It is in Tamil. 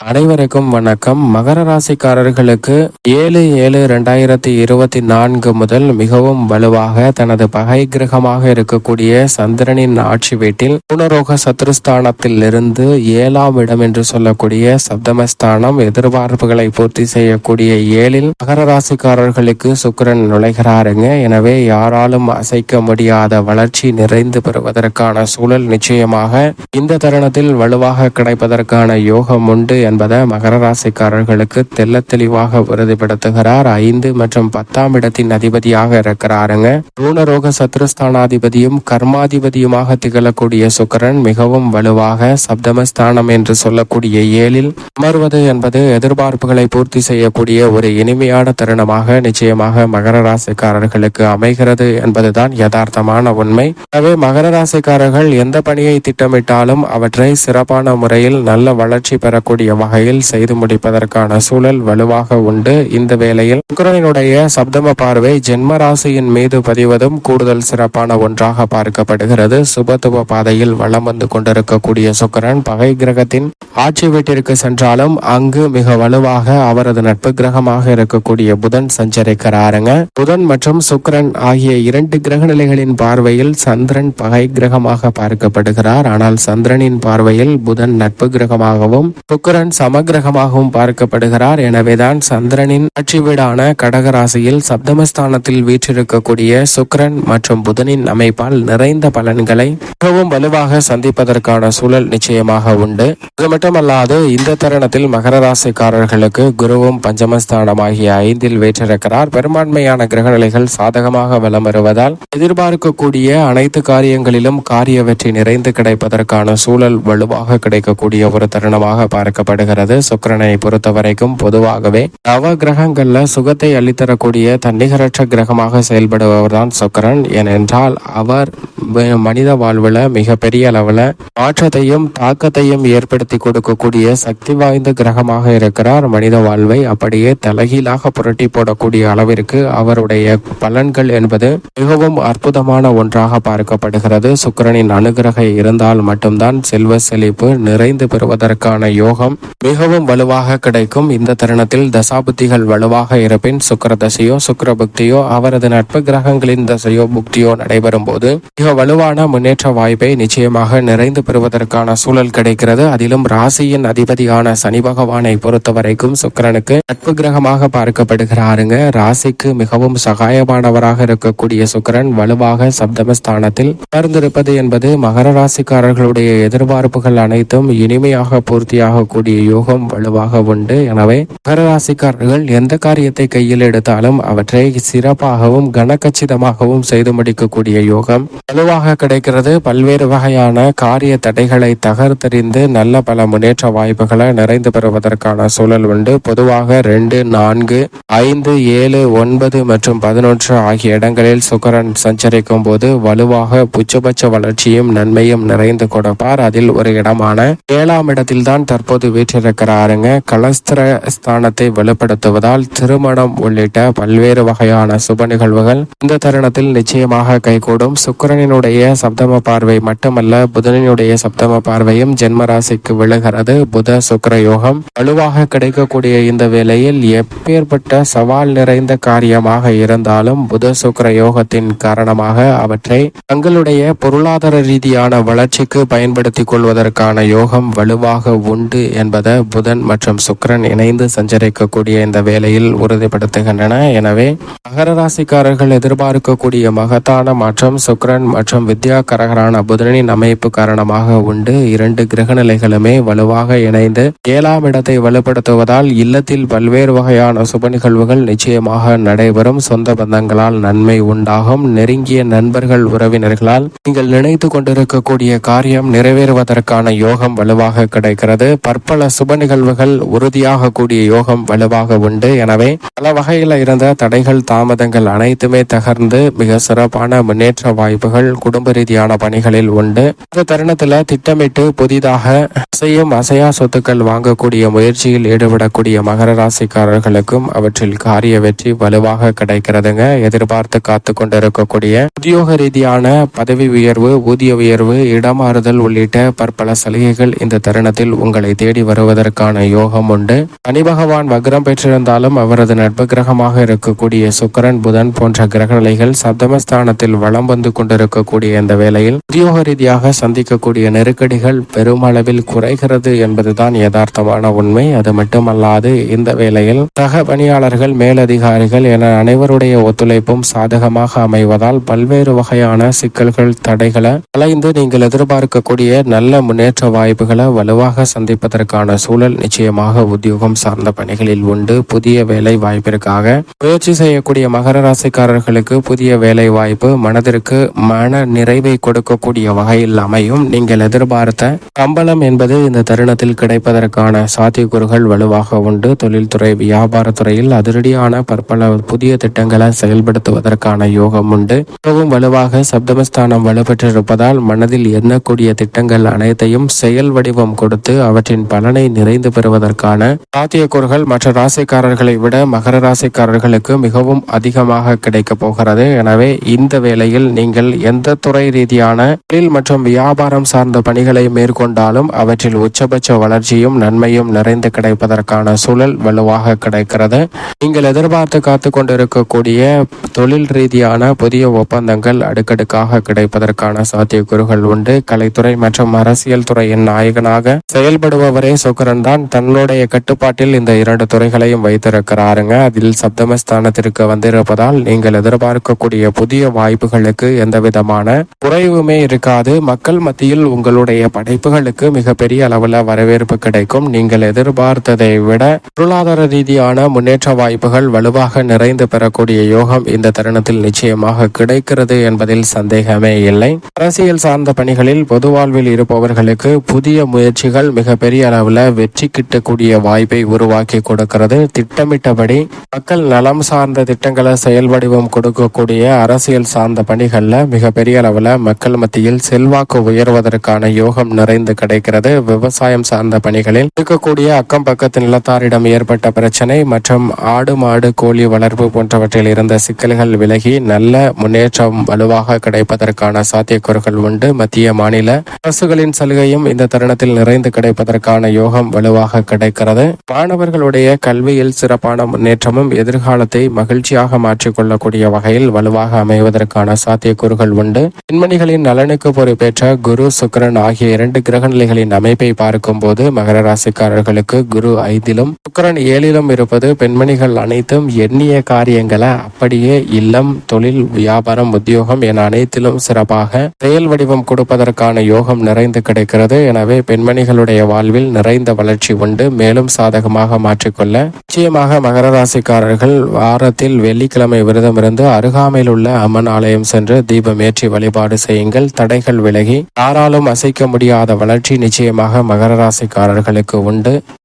அனைவருக்கும் வணக்கம். மகர ராசிக்காரர்களுக்கு ஏழு ஏழு ரெண்டாயிரத்தி இருபத்தி நான்கு முதல் மிகவும் வலுவாக தனது பகை கிரகமாக இருக்கக்கூடிய சந்திரனின் ஆட்சி வீட்டில் பூனரோக சத்ருஸ்தானத்தில் இருந்து ஏழாம் இடம் என்று சொல்லக்கூடிய சப்தமஸ்தானம் எதிர்பார்ப்புகளை பூர்த்தி செய்யக்கூடிய ஏழில் மகர ராசிக்காரர்களுக்கு சுக்கிரன் நுழைகிறாருங்க. எனவே யாராலும் அசைக்க முடியாத வளர்ச்சி நிறைந்து பெறுவதற்கான சூழல் நிச்சயமாக இந்த தருணத்தில் வலுவாக கிடைப்பதற்கான யோகம் உண்டு என்பதை மகர ராசிக்காரர்களுக்கு தெல்ல தெளிவாக உறுதிப்படுத்துகிறார் ஐந்து மற்றும் பத்தாம் இடத்தின் அதிபதியாக இருக்கிறாருங்க. ரூணரோக சத்ருஸ்தானாதிபதியும் கர்மாதிபதியுமாக திகழக்கூடிய சுக்கரன் மிகவும் வலுவாக சப்தமஸ்தானம் என்று சொல்லக்கூடிய ஏழில் அமர்வது என்பது எதிர்பார்ப்புகளை பூர்த்தி செய்யக்கூடிய ஒரு இனிமையான தருணமாக நிச்சயமாக மகர ராசிக்காரர்களுக்கு அமைகிறது என்பதுதான் யதார்த்தமான உண்மை. எனவே மகர ராசிக்காரர்கள் எந்த பணியை திட்டமிட்டாலும் அவற்றை சிறப்பான முறையில் நல்ல வளர்ச்சி பெறக்கூடிய வகையில் செய்து முடிப்பதற்கான சூழல் வலுவாக உண்டு. இந்த வேளையில் சுக்கரனினுடைய சப்தம பார்வை ஜென்ம ராசியின் மீது பதிவதும் கூடுதல் சிறப்பான ஒன்றாக பார்க்கப்படுகிறது. சுபத்துவ பாதையில் வளம் வந்து கொண்டிருக்கக்கூடிய சுக்கரன் பகை கிரகத்தின் ஆட்சி வீட்டிற்கு சென்றாலும் அங்கு மிக வலுவாக அவரது நட்பு கிரகமாக இருக்கக்கூடிய புதன் சஞ்சரிக்கிறாருங்க. புதன் மற்றும் சுக்கிரன் ஆகிய இரண்டு கிரக நிலைகளின் பார்வையில் சந்திரன் பகை கிரகமாக பார்க்கப்படுகிறார். ஆனால் சந்திரனின் பார்வையில் புதன் நட்பு கிரகமாகவும் சுக்கிரன் சமகிரகமாகவும் பார்க்கப்படுகிறார். எனவேதான் சந்திரனின் ஆட்சி வீடான கடகராசியில் சப்தமஸ்தானத்தில் வீற்றிருக்கக்கூடிய சுக்கிரன் மற்றும் புதனின் அமைப்பால் நிறைந்த பலன்களை மிகவும் வலுவாக சந்திப்பதற்கான சூழல் நிச்சயமாக உண்டு. அது மட்டுமல்லாது இந்த தருணத்தில் மகர ராசிக்காரர்களுக்கு குருவும் பஞ்சமஸ்தானமாகிய ஐந்தில் வீற்றிருக்கிறார். பெரும்பான்மையான கிரகநிலைகள் சாதகமாக வலம் வருவதால் எதிர்பார்க்கக்கூடிய அனைத்து காரியங்களிலும் காரிய வெற்றி நிறைந்து கிடைப்பதற்கான சூழல் வலுவாக கிடைக்கக்கூடிய ஒரு தருணமாக பார்க்கப்படுகிறது சுக்கிரனை பொறுத்தவரைக்கும் பொதுவாகவே நவ கிரகங்கள்ல சுகத்தை அளித்தரக்கூடிய தன்னிகரற்ற கிரகமாக செயல்படுபவர் தான் சுக்கிரன். ஏனென்றால் அவர் மனித வாழ்வுல மிகப்பெரிய அளவுல மாற்றத்தையும் தாக்கத்தையும் ஏற்படுத்தி கொடுக்கக்கூடிய சக்தி வாய்ந்த கிரகமாக இருக்கிறார். மனித வாழ்வை அப்படியே தலைகீழாக புரட்டி போடக்கூடிய அளவிற்கு அவருடைய பலன்கள் என்பது மிகவும் அற்புதமான ஒன்றாக பார்க்கப்படுகிறது. சுக்கிரனின் அனுகிரகம் இருந்தால் மட்டும்தான் செல்வ செழிப்பு நிறைந்து பெறுவதற்கான யோகம் மிகவும் வலுவாக கிடைக்கும் இந்த தருணத்தில் தசாபுத்திகள் வலுவாக இருப்பின் சுக்கிர தசையோ சுக்கிர புக்தியோ அவரது நட்பு கிரகங்களின் தசையோ புக்தியோ நடைபெறும் போது மிக வலுவான முன்னேற்ற வாய்ப்பை நிச்சயமாக நிறைந்து பெறுவதற்கான சூழல் கிடைக்கிறது. அதிலும் ராசியின் அதிபதியான சனி பகவானை பொறுத்தவரைக்கும் சுக்கிரனுக்கு நட்பு கிரகமாக பார்க்கப்படுகிறாருங்க. ராசிக்கு மிகவும் சகாயமானவராக இருக்கக்கூடிய சுக்கிரன் வலுவாக சப்தமஸ்தானத்தில் உணர்ந்திருப்பது என்பது மகர ராசிக்காரர்களுடைய எதிர்பார்ப்புகள் அனைத்தும் இனிமையாக பூர்த்தியாகக்கூடிய யோகம் வலுவாக உண்டு. எனவே மகரராசிக்காரர்கள் எந்த காரியத்தை கையில் எடுத்தாலும் அவற்றை சிறப்பாகவும் கனக்கச்சிதமாகவும் செய்து முடிக்கக்கூடிய யோகம் வலுவாக கிடைக்கிறது. பல்வேறு வகையான காரிய தடைகளை தகர்த்தறிந்து நல்ல பல முன்னேற்ற வாய்ப்புகளை நிறைந்து பெறுவதற்கான சூழல் உண்டு. பொதுவாக ரெண்டு நான்கு ஐந்து ஏழு ஒன்பது மற்றும் பதினொன்று ஆகிய இடங்களில் சுக்கரன் சஞ்சரிக்கும் போது வலுவாக புச்சபட்ச வளர்ச்சியும் நன்மையும் நிறைந்து கொடுப்பார். அதில் ஒரு இடமான ஏழாம் இடத்தில்தான் தற்போது வீற்றிருக்கிறாருங்க கலஸ்திர ஸ்தானத்தை வெளிப்படுத்துவதால் திருமணம் உள்ளிட்ட பல்வேறு வகையான சுப நிகழ்வுகள் இந்த தருணத்தில் நிச்சயமாக கைகூடும். சுக்கரனினுடைய சப்தம பார்வை மட்டுமல்ல புதனினுடைய சப்தம பார்வையும் ஜென்மராசிக்கு விழுகிறது. புத சுக்கர யோகம் வலுவாக கிடைக்கக்கூடிய இந்த வேளையில் எப்பேற்பட்ட சவால் நிறைந்த காரியமாக இருந்தாலும் புத சுக்கர யோகத்தின் காரணமாக அவற்றை தங்களுடைய பொருளாதார ரீதியான வளர்ச்சிக்கு பயன்படுத்திக் கொள்வதற்கான யோகம் வலுவாக உண்டு என என்பதை புதன் மற்றும் சுக்கிரன் இணைந்து சஞ்சரிக்கக்கூடிய இந்த வேலையில் உறுதிப்படுத்துகின்றன. எனவே மகர ராசிக்காரர்கள் எதிர்பார்க்கக்கூடிய மகத்தான மாற்றம் சுக்கரன் மற்றும் வித்யாகரகரான புதனின் அமைப்பு காரணமாக உண்டு. இரண்டு கிரக நிலைகளுமே வலுவாக இணைந்து ஏழாம் இடத்தை வலுப்படுத்துவதால் இல்லத்தில் பல்வேறு வகையான சுப நிகழ்வுகள் நிச்சயமாக நடைபெறும். சொந்த பந்தங்களால் நன்மை உண்டாகும். நெருங்கிய நண்பர்கள் உறவினர்களால் நீங்கள் நினைத்து கொண்டிருக்கக்கூடிய காரியம் நிறைவேறுவதற்கான யோகம் வலுவாக கிடைக்கிறது. பற்பல சுப நிகழ்வுகள் உறுதியாக கூடிய யோகம் வலுவாக உண்டு. எனவே பல வகையில் இருந்த தடைகள் தாமதங்கள் அனைத்துமே தகர்ந்து மிக சிறப்பான முன்னேற்ற வாய்ப்புகள் குடும்ப ரீதியான பணிகளில் உண்டு. இந்த தருணத்துல திட்டமிட்டு புதிதாக அசையும் அசையா சொத்துக்கள் வாங்கக்கூடிய முயற்சியில் ஈடுபடக்கூடிய மகர ராசிக்காரர்களுக்கும் அவற்றில் காரிய வெற்றி வலுவாக கிடைக்கிறதுங்க. எதிர்பார்த்து காத்து கொண்டிருக்கக்கூடிய உத்தியோக ரீதியான பதவி உயர்வு ஊதிய உயர்வு இடமாறுதல் உள்ளிட்ட பற்பல சலுகைகள் இந்த தருணத்தில் உங்களை தேடி வருவதற்கான யோகம் உண்டு. சனி பகவான் வக்ரம் பெற்றிருந்தாலும் அவரது நட்பு கிரகமாக இருக்கக்கூடிய சுக்கரன் புதன் போன்ற கிரகநிலைகள் சப்தமஸ்தானத்தில் வலம் வந்து கொண்டிருக்கக்கூடிய இந்த வேளையில் உத்தியோக ரீதியாக சந்திக்கக்கூடிய நெருக்கடிகள் பெருமளவில் குறைகிறது என்பதுதான் யதார்த்தமான உண்மை. அது மட்டுமல்லாது இந்த வேளையில் சக பணியாளர்கள் மேலதிகாரிகள் என அனைவருடைய ஒத்துழைப்பும் சாதகமாக அமைவதால் பல்வேறு வகையான சிக்கல்கள் தடைகளை கலைந்து நீங்கள் எதிர்பார்க்கக்கூடிய நல்ல முன்னேற்ற வாய்ப்புகளை வலுவாக சந்திப்பதற்கு சந்திப்பதற்கான சூழல் நிச்சயமாக உத்தியோகம் சார்ந்த பணிகளில் உண்டு. புதிய வேலை வாய்ப்பிற்காக முயற்சி செய்யக்கூடிய மகர ராசிக்காரர்களுக்கு புதிய வேலை வாய்ப்பு மனதிற்கு மன நிறைவை கொடுக்கக்கூடிய வகையில் அமையும். நீங்கள் எதிர்பார்த்த சம்பளம் என்பது இந்த தருணத்தில் கிடைப்பதற்கான சாத்தியக்கூறுகள் வலுவாக உண்டு. தொழில்துறை வியாபாரத்துறையில் அதிரடியான பற்பல புதிய திட்டங்களை செயல்படுத்துவதற்கான யோகம் உண்டு. மிகவும் வலுவாக சப்தமஸ்தானம் வலுப்பெற்றிருப்பதால் மனதில் எண்ணக்கூடிய திட்டங்கள் அனைத்தையும் செயல் வடிவம் கொடுத்து அவற்றின் பல பலனை நிறைந்து பெறுவதற்கான சாத்தியக்கூறுகள் மற்ற ராசிக்காரர்களை விட மகர ராசிக்காரர்களுக்கு மிகவும் அதிகமாக கிடைக்கப் போகிறது. எனவே இந்த வேளையில் நீங்கள் எந்த துறை ரீதியான தொழில் மற்றும் வியாபாரம் சார்ந்த பணிகளை மேற்கொண்டாலும் அவற்றில் உச்சபட்ச வளர்ச்சியும் நன்மையும் நிறைந்து கிடைப்பதற்கான சூழல் வலுவாக கிடைக்கிறது. நீங்கள் எதிர்பார்த்து காத்து கொண்டிருக்கக்கூடிய தொழில் ரீதியான புதிய ஒப்பந்தங்கள் அடுக்கடுக்காக கிடைப்பதற்கான சாத்தியக்கூறுகள் உண்டு. கலைத்துறை மற்றும் அரசியல் துறையின் நாயகனாக செயல்படுபவரே சுக்கரன் தான் தன்னுடைய கட்டுப்பாட்டில் இந்த இரண்டு துறைகளையும் வைத்திருக்கிறாருங்க. அதில் சப்தமஸ்தானத்திற்கு வந்திருப்பதால் நீங்கள் எதிர்பார்க்கக்கூடிய புதிய வாய்ப்புகளுக்கு எந்த விதமான குறைவுமே இருக்காது. மக்கள் மத்தியில் உங்களுடைய படைப்புகளுக்கு மிகப்பெரிய அளவில் வரவேற்பு கிடைக்கும். நீங்கள் எதிர்பார்த்ததை விட பொருளாதார ரீதியான முன்னேற்ற வாய்ப்புகள் வலுவாக நிறைந்து பெறக்கூடிய யோகம் இந்த தருணத்தில் நிச்சயமாக கிடைக்கிறது என்பதில் சந்தேகமே இல்லை. அரசியல் சார்ந்த பணிகளில் பொது வாழ்வில் இருப்பவர்களுக்கு புதிய முயற்சிகள் மிகப்பெரிய அளவில் வெற்றி கிட்டக்கூடிய வாய்ப்பை உருவாக்கி கொடுக்கிறது. திட்டமிட்டபடி மக்கள் நலம் சார்ந்த திட்டங்களை செயல்வடிவம் கொடுக்கக்கூடிய அரசியல் சார்ந்த பணிகளில் மிகப்பெரிய அளவில் மக்கள் மத்தியில் செல்வாக்கு உயர்வதற்கான யோகம் நிறைந்து கிடைக்கிறது. விவசாயம் சார்ந்த பணிகளில் இருக்கக்கூடிய அக்கம் பக்கத்து நிலத்தாரிடம் ஏற்பட்ட பிரச்சனை மற்றும் ஆடு மாடு கோழி வளர்ப்பு போன்றவற்றில் இருந்த சிக்கல்கள் விலகி நல்ல முன்னேற்றம் வலுவாக கிடைப்பதற்கான சாத்தியக்கூறுகள் உண்டு. மத்திய மாநில அரசுகளின் சலுகையும் இந்த தருணத்தில் நிறைந்து கிடைப்பதற்கான யோகம் வலுவாக கிடைக்கிறது. மாணவர்களுடைய கல்வியில் சிறப்பான முன்னேற்றமும் எதிர்காலத்தை மகிழ்ச்சியாக மாற்றிக்கொள்ளக்கூடிய வகையில் வலுவாக அமைவதற்கான சாத்தியக்கூறுகள் உண்டு. பெண்மணிகளின் நலனுக்கு பொறுப்பேற்ற குரு சுக்கிரன் ஆகிய இரண்டு கிரகநிலைகளின் அமைப்பை பார்க்கும்போது மகர ராசிக்காரர்களுக்கு குரு ஐந்திலும் சுக்கிரன் ஏழிலும் இருப்பது பெண்மணிகள் அனைத்தும் எண்ணிய காரியங்களை அப்படியே இல்லம் தொழில் வியாபாரம் உத்தியோகம் என அனைத்திலும் சிறப்பாக செயல் வடிவம் கொடுப்பதற்கான யோகம் நிறைந்து கிடைக்கிறது. எனவே பெண்மணிகளுடைய வாழ்வில் நிறைந்த வளர்ச்சி உண்டு. மேலும் சாதகமாக மாற்றிக்கொள்ள நிச்சயமாக மகர ராசிக்காரர்கள் வாரத்தில் வெள்ளிக்கிழமை விரதம் இருந்து அருகாமையில் உள்ள அம்மன் ஆலயம் சென்று தீபம் ஏற்றி வழிபாடு செய்யுங்கள். தடைகள் விலகி யாராலும் அசைக்க முடியாத வளர்ச்சி நிச்சயமாக மகர ராசிக்காரர்களுக்கு உண்டு.